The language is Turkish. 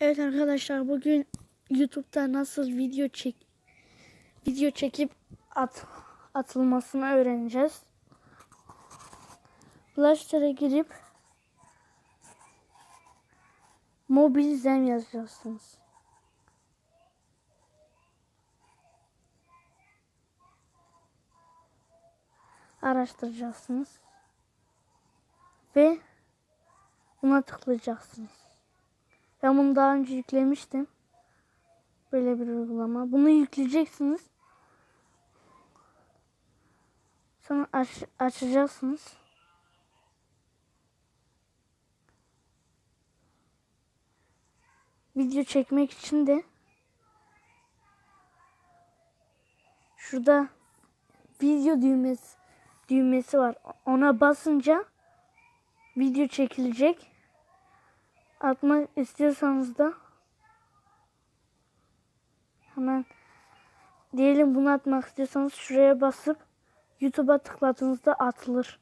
Evet arkadaşlar bugün YouTube'da nasıl video çek video çekip at atılmasını öğreneceğiz. Blaster'a girip mobil zem yazacaksınız. Araştıracaksınız. Ve buna tıklayacaksınız. Ben bunu daha önce yüklemiştim. Böyle bir uygulama. Bunu yükleyeceksiniz. Sonra aç, açacaksınız. Video çekmek için de şurada video düğmesi düğmesi var. Ona basınca video çekilecek atmak istiyorsanız da hemen diyelim bunu atmak istiyorsanız şuraya basıp YouTube'a tıkladığınızda atılır.